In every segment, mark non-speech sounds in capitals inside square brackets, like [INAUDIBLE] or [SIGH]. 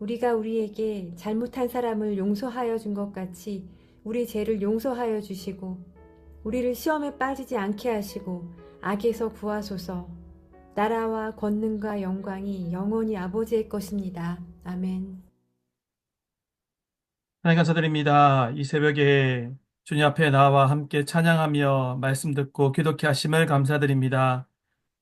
우리가 우리에게 잘못한 사람을 용서하여 준 것 같이 우리 죄를 용서하여 주시고, 우리를 시험에 빠지지 않게 하시고, 악에서 구하소서. 나라와 권능과 영광이 영원히 아버지의 것입니다. 아멘. 하나님 감사드립니다. 이 새벽에 주님 앞에 나와 함께 찬양하며 말씀 듣고 기독케 하심을 감사드립니다.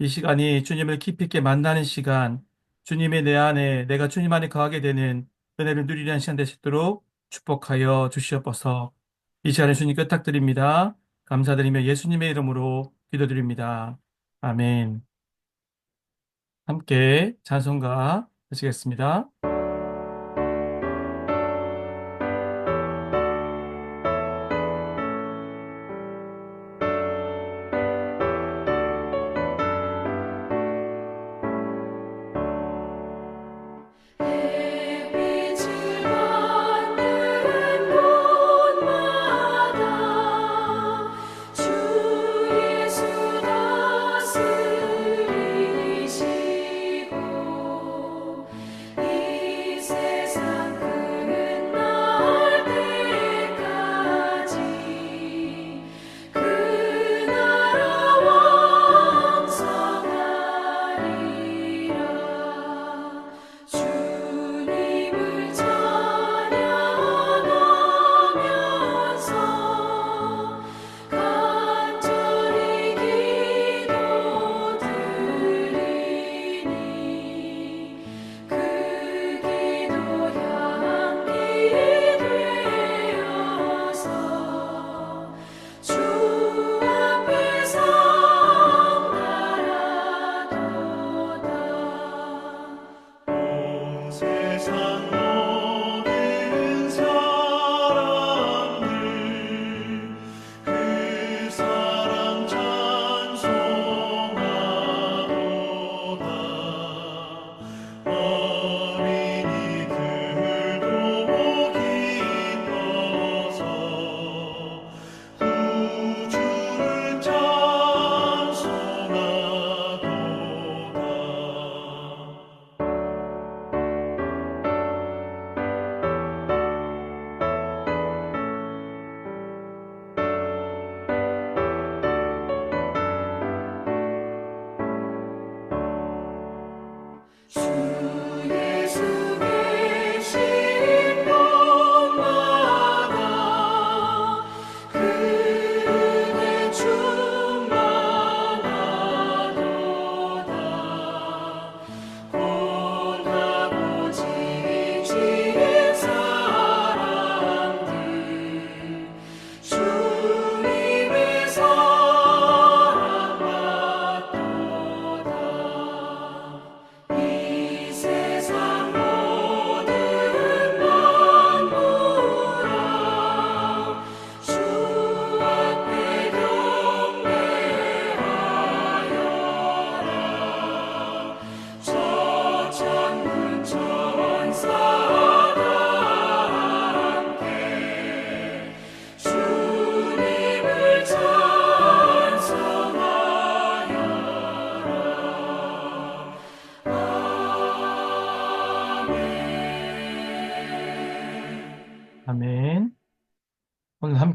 이 시간이 주님을 깊이 있게 만나는 시간, 주님의 내 안에 내가 주님 안에 거하게 되는 은혜를 누리는 시간 되시도록 축복하여 주시옵소서. 이 시간에 주님 끄탁드립니다. 감사드리며 예수님의 이름으로 기도드립니다. 아멘. 함께 찬송가 하시겠습니다.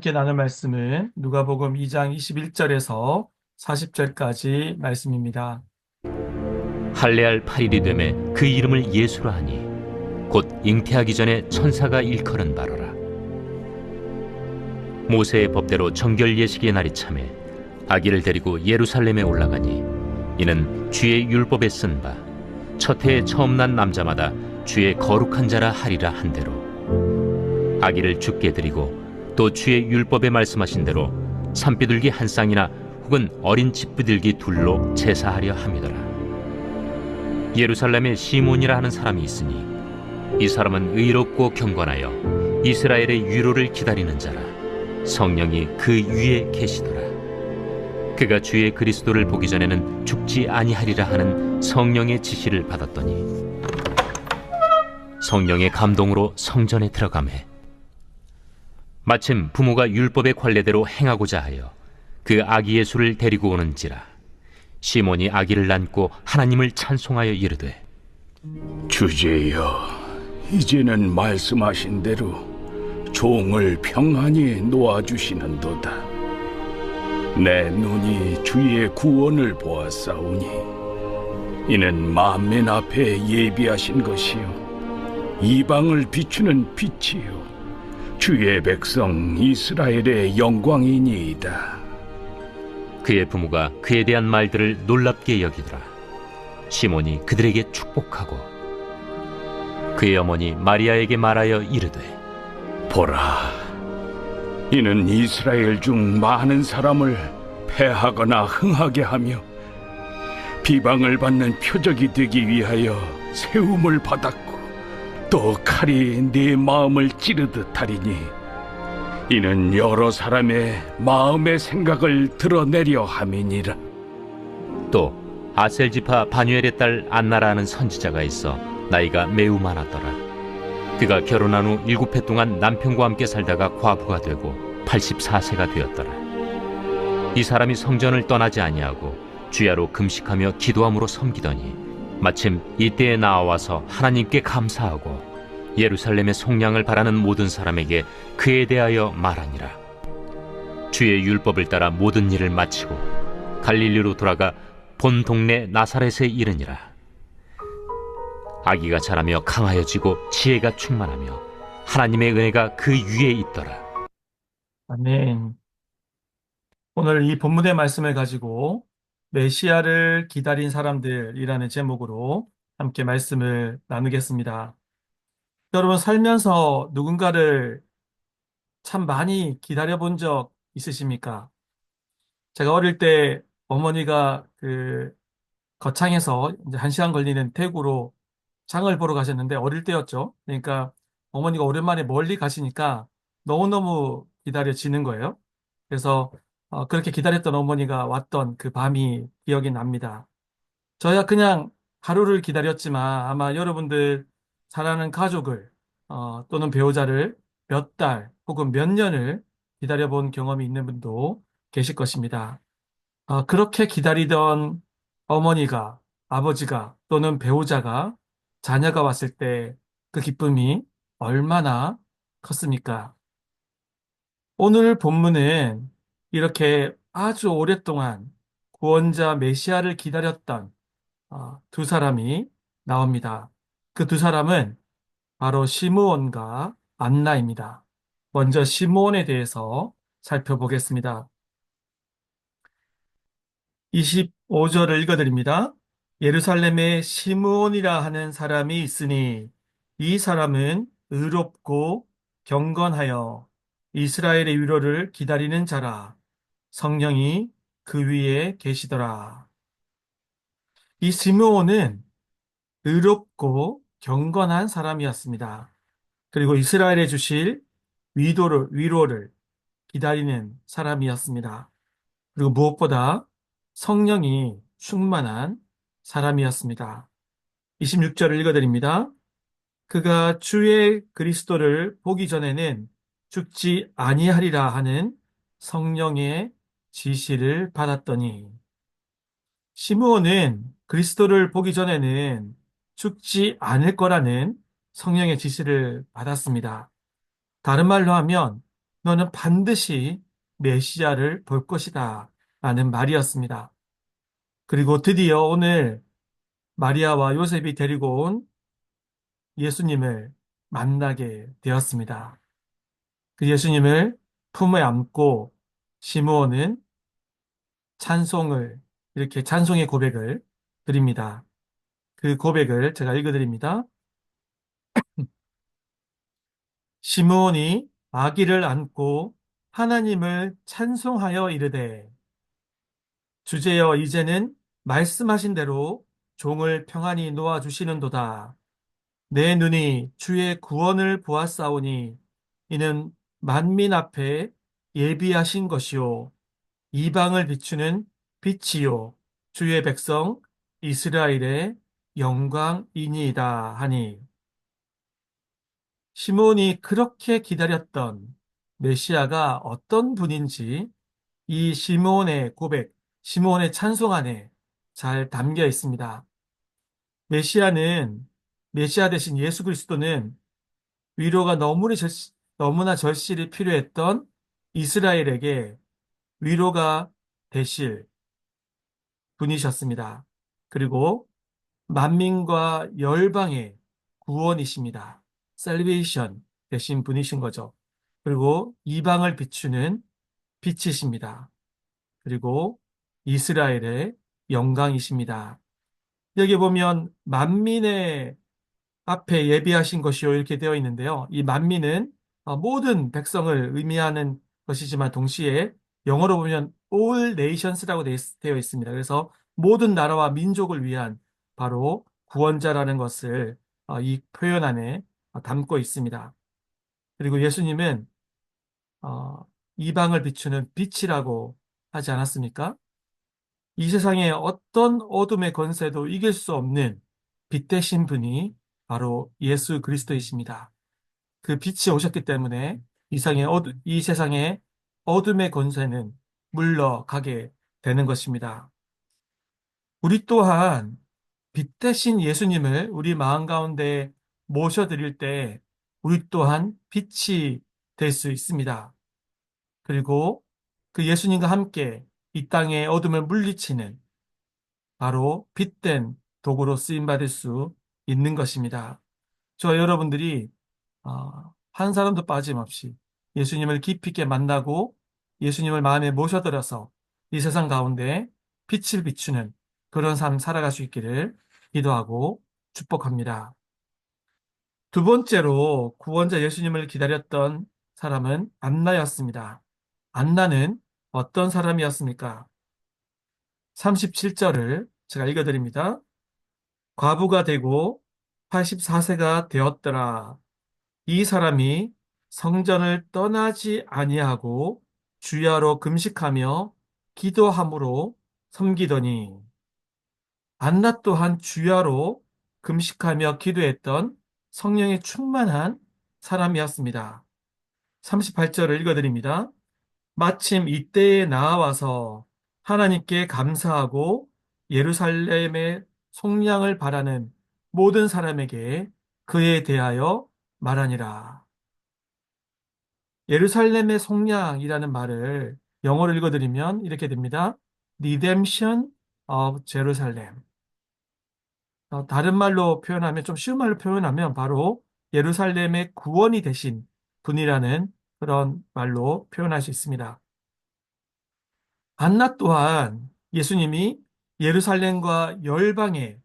함께 나눌 말씀은 누가복음 2장 21절에서 40절까지 말씀입니다. 할례할 8일이 되매 그 이름을 예수라 하니 곧 잉태하기 전에 천사가 일컬은 바로라 모세의 법대로 정결 예식의 날이 참에 아기를 데리고 예루살렘에 올라가니 이는 주의 율법에 쓴 바 첫 해에 처음 난 남자마다 주의 거룩한 자라 하리라 한 대로 아기를 죽게 드리고 또 주의 율법에 말씀하신 대로 산비둘기 한 쌍이나 혹은 어린 집비둘기 둘로 제사하려 함이더라. 예루살렘에 시몬이라 하는 사람이 있으니 이 사람은 의롭고 경건하여 이스라엘의 위로를 기다리는 자라. 성령이 그 위에 계시더라. 그가 주의 그리스도를 보기 전에는 죽지 아니하리라 하는 성령의 지시를 받았더니 성령의 감동으로 성전에 들어가매 마침 부모가 율법의 관례대로 행하고자 하여 그 아기 예수를 데리고 오는지라 시몬이 아기를 안고 하나님을 찬송하여 이르되 주제여, 이제는 말씀하신 대로 종을 평안히 놓아주시는도다. 내 눈이 주의 구원을 보았사오니 이는 만민 앞에 예비하신 것이요 이방을 비추는 빛이요 주의 백성 이스라엘의 영광이니이다. 그의 부모가 그에 대한 말들을 놀랍게 여기더라 시몬이 그들에게 축복하고 그의 어머니 마리아에게 말하여 이르되 보라, 이는 이스라엘 중 많은 사람을 패하거나 흥하게 하며 비방을 받는 표적이 되기 위하여 세움을 받았고 또 칼이 네 마음을 찌르듯 하리니 이는 여러 사람의 마음의 생각을 드러내려 함이니라. 또 아셀지파 바뉴엘의 딸 안나라는 선지자가 있어 나이가 매우 많았더라. 그가 결혼한 후 일곱 해 동안 남편과 함께 살다가 과부가 되고 84세가 되었더라. 이 사람이 성전을 떠나지 아니하고 주야로 금식하며 기도함으로 섬기더니 마침 이때에 나와서 하나님께 감사하고 예루살렘의 속량을 바라는 모든 사람에게 그에 대하여 말하니라. 주의 율법을 따라 모든 일을 마치고 갈릴리로 돌아가 본 동네 나사렛에 이르니라. 아기가 자라며 강하여지고 지혜가 충만하며 하나님의 은혜가 그 위에 있더라. 아멘. 오늘 이 본문의 말씀을 가지고 메시아를 기다린 사람들이라는 제목으로 함께 말씀을 나누겠습니다. 여러분 살면서 누군가를 참 많이 기다려 본 적 있으십니까? 제가 어릴 때 어머니가 그 거창에서 이제 한 시간 걸리는 대구로 장을 보러 가셨는데 어릴 때였죠. 그러니까 어머니가 오랜만에 멀리 가시니까 너무너무 기다려지는 거예요. 그래서 어, 그렇게 기다렸던 어머니가 왔던 그 밤이 기억이 납니다. 저야 그냥 하루를 기다렸지만 아마 여러분들 사랑하는 가족을 어, 또는 배우자를 몇 달 혹은 몇 년을 기다려본 경험이 있는 분도 계실 것입니다. 어, 그렇게 기다리던 어머니가 아버지가 또는 배우자가 자녀가 왔을 때 그 기쁨이 얼마나 컸습니까? 오늘 본문은 이렇게 아주 오랫동안 구원자 메시아를 기다렸던 어, 두 사람이 나옵니다. 그 두 사람은 바로 시므온과 안나입니다. 먼저 시므온에 대해서 살펴보겠습니다. 25절을 읽어드립니다. 예루살렘에 시므온이라 하는 사람이 있으니 이 사람은 의롭고 경건하여 이스라엘의 위로를 기다리는 자라 성령이 그 위에 계시더라. 이 시므온은 의롭고 경건한 사람이었습니다. 그리고 이스라엘에 주실 위도를, 위로를 기다리는 사람이었습니다. 그리고 무엇보다 성령이 충만한 사람이었습니다. 26절을 읽어드립니다. 그가 주의 그리스도를 보기 전에는 죽지 아니하리라 하는 성령의 지시를 받았더니 시므온은 그리스도를 보기 전에는 죽지 않을 거라는 성령의 지시를 받았습니다. 다른 말로 하면 너는 반드시 메시아를 볼 것이다 라는 말이었습니다. 그리고 드디어 오늘 마리아와 요셉이 데리고 온 예수님을 만나게 되었습니다. 그 예수님을 품에 안고 시므온은 찬송을 이렇게 찬송의 고백을 드립니다. 그 고백을 제가 읽어드립니다. [CLEARS THROAT] 시므온이 아기를 안고 하나님을 찬송하여 이르되 주제여 이제는 말씀하신 대로 종을 평안히 놓아 주시는도다. 내 눈이 주의 구원을 보았사오니 이는 만민 앞에 예비하신 것이요 이방을 비추는 빛이요 주의 백성 이스라엘의 영광이니이다 하니 시몬이 그렇게 기다렸던 메시아가 어떤 분인지 이 시몬의 고백, 시몬의 찬송 안에 잘 담겨 있습니다. 메시아는 메시아 대신 예수 그리스도는 위로가 너무나 절실히 필요했던 이스라엘에게 위로가 되실 분이셨습니다. 그리고 만민과 열방의 구원이십니다. salvation 되신 분이신 거죠. 그리고 이방을 비추는 빛이십니다. 그리고 이스라엘의 영광이십니다. 여기 보면 만민의 앞에 예비하신 것이요 이렇게 되어 있는데요. 이 만민은 어, 모든 백성을 의미하는 것이지만 동시에 영어로 보면 all nations라고 되어 있습니다. 그래서 모든 나라와 민족을 위한 바로 구원자라는 것을 어, 이 표현 안에 어, 담고 있습니다. 그리고 예수님은 어, 이방을 비추는 빛이라고 하지 않았습니까? 이 세상의 어떤 어둠의 권세도 이길 수 없는 빛 되신 분이 바로 예수 그리스도이십니다. 그 빛이 오셨기 때문에 이 세상의 어둠의 권세는 물러가게 되는 것입니다. 우리 또한 빛 대신 예수님을 우리 마음 가운데 모셔드릴 때 우리 또한 빛이 될 수 있습니다. 그리고 그 예수님과 함께 이 땅의 어둠을 물리치는 바로 빛된 도구로 쓰임받을 수 있는 것입니다. 저 여러분들이 어, 한 사람도 빠짐없이 예수님을 깊이 있게 만나고 예수님을 마음에 모셔들어서 이 세상 가운데 빛을 비추는 그런 삶 살아갈 수 있기를 기도하고 축복합니다. 두 번째로 구원자 예수님을 기다렸던 사람은 안나였습니다. 안나는 어떤 사람이었습니까? 37절을 제가 읽어드립니다. 과부가 되고 84세가 되었더라. 이 사람이 성전을 떠나지 아니하고 주야로 금식하며 기도함으로 섬기더니 안나 또한 주야로 금식하며 기도했던 성령의 충만한 사람이었습니다. 38절을 읽어드립니다. 마침 이때에 나와서 하나님께 감사하고 예루살렘의 속량을 바라는 모든 사람에게 그에 대하여 말하니라. 예루살렘의 속량이라는 말을 영어로 읽어드리면 이렇게 됩니다. Redemption of Jerusalem. 어, 다른 말로 표현하면, 좀 쉬운 말로 표현하면 바로 예루살렘의 구원이 되신 분이라는 그런 말로 표현할 수 있습니다. 안나 또한 예수님이 예루살렘과 열방의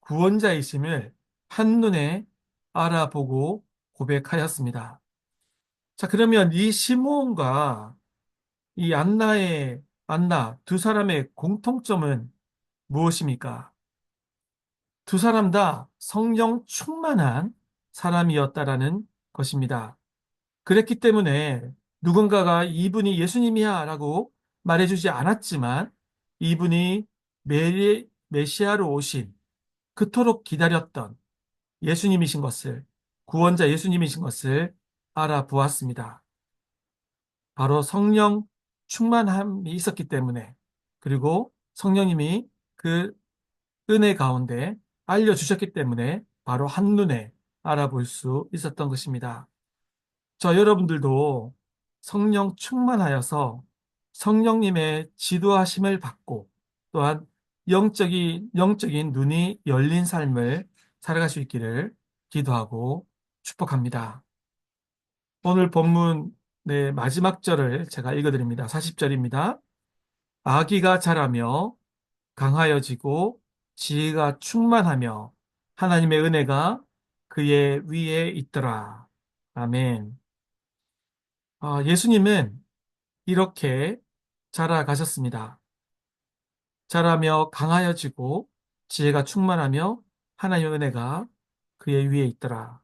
구원자이심을 한눈에 알아보고 고백하였습니다. 자, 그러면 이 시므온과 이 안나의 안나 두 사람의 공통점은 무엇입니까? 두 사람 다 성령 충만한 사람이었다라는 것입니다. 그랬기 때문에 누군가가 이분이 예수님이야 라고 말해주지 않았지만 이분이 메리, 메시아로 오신 그토록 기다렸던 예수님이신 것을 구원자 예수님이신 것을 알아보았습니다. 바로 성령 충만함이 있었기 때문에 그리고 성령님이 그 은혜 가운데 알려주셨기 때문에 바로 한눈에 알아볼 수 있었던 것입니다. 저 여러분들도 성령 충만하여서 성령님의 지도하심을 받고 또한 영적인, 영적인 눈이 열린 삶을 살아갈 수 있기를 기도하고 축복합니다. 오늘 본문 네, 마지막 절을 제가 읽어드립니다. 40절입니다. 아기가 자라며 강하여지고 지혜가 충만하며 하나님의 은혜가 그의 위에 있더라. 아멘. 아, 예수님은 이렇게 자라가셨습니다. 자라며 강하여지고 지혜가 충만하며 하나님의 은혜가 그의 위에 있더라.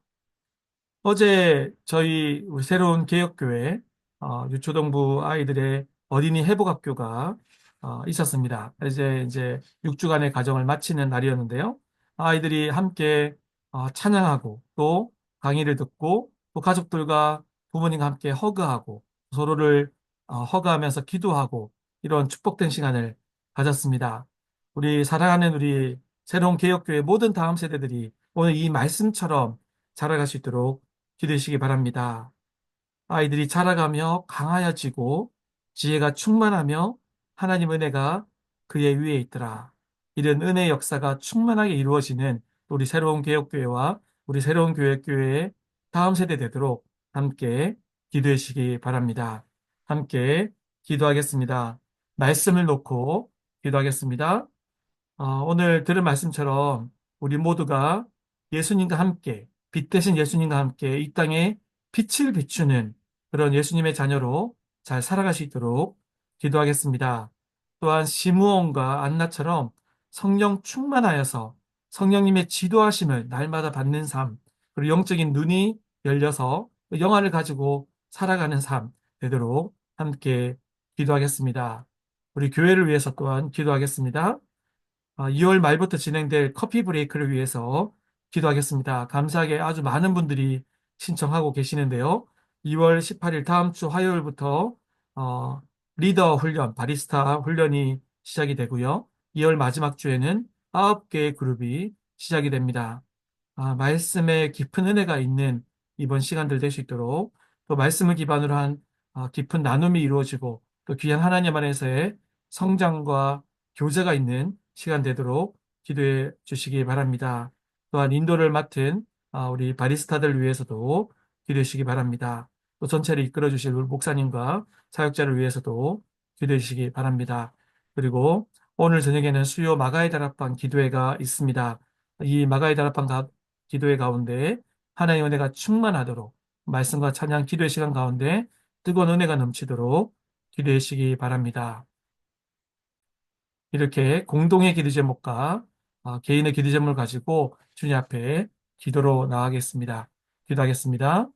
어제 저희 새로운 개혁교회 어, 유초동부 아이들의 어린이 회복학교가 어, 있었습니다. 이제 이제 6주간의 과정을 마치는 날이었는데요. 아이들이 함께 어, 찬양하고 또 강의를 듣고 또 가족들과 부모님과 함께 허그하고 서로를 어, 허그하면서 기도하고 이런 축복된 시간을 가졌습니다. 우리 사랑하는 우리 새로운 개혁교회 모든 다음 세대들이 오늘 이 말씀처럼 자라갈 수 있도록 기도하시기 바랍니다. 아이들이 자라가며 강하여지고 지혜가 충만하며 하나님 은혜가 그의 위에 있더라. 이런 은혜 역사가 충만하게 이루어지는 우리 새로운 개혁교회와 우리 새로운 교회교회의 다음 세대 되도록 함께 기도해 주시기 바랍니다. 함께 기도하겠습니다. 말씀을 놓고 기도하겠습니다. 어, 오늘 들은 말씀처럼 우리 모두가 예수님과 함께, 빛 대신 예수님과 함께 이 땅에 빛을 비추는 그런 예수님의 자녀로 잘 살아갈 수 있도록 기도하겠습니다. 또한 시므온과 안나처럼 성령 충만하여서 성령님의 지도하심을 날마다 받는 삶, 그리고 영적인 눈이 열려서 영화를 가지고 살아가는 삶 되도록 함께 기도하겠습니다. 우리 교회를 위해서 또한 기도하겠습니다. 2월 말부터 진행될 커피 브레이크를 위해서 기도하겠습니다. 감사하게 아주 많은 분들이 신청하고 계시는데요. 2월 18일 다음 주 화요일부터 어, 리더 훈련, 바리스타 훈련이 시작이 되고요. 2월 마지막 주에는 9개의 그룹이 시작이 됩니다. 아, 말씀에 깊은 은혜가 있는 이번 시간들 될 수 있도록 또 말씀을 기반으로 한 아, 깊은 나눔이 이루어지고 또 귀한 하나님 안에서의 성장과 교제가 있는 시간 되도록 기도해 주시기 바랍니다. 또한 인도를 맡은 아, 우리 바리스타들 위해서도 기도해 주시기 바랍니다. 또 전체를 이끌어 주실 목사님과 사역자를 위해서도 기도해 주시기 바랍니다. 그리고 오늘 저녁에는 수요 마가의 다락방 기도회가 있습니다. 이 마가의 다락방 가- 기도회 가운데 하나님의 은혜가 충만하도록 말씀과 찬양 기도의 시간 가운데 뜨거운 은혜가 넘치도록 기도해 주시기 바랍니다. 이렇게 공동의 기도 제목과 어, 개인의 기도 제목을 가지고 주님 앞에 기도로 나가겠습니다. 기도하겠습니다.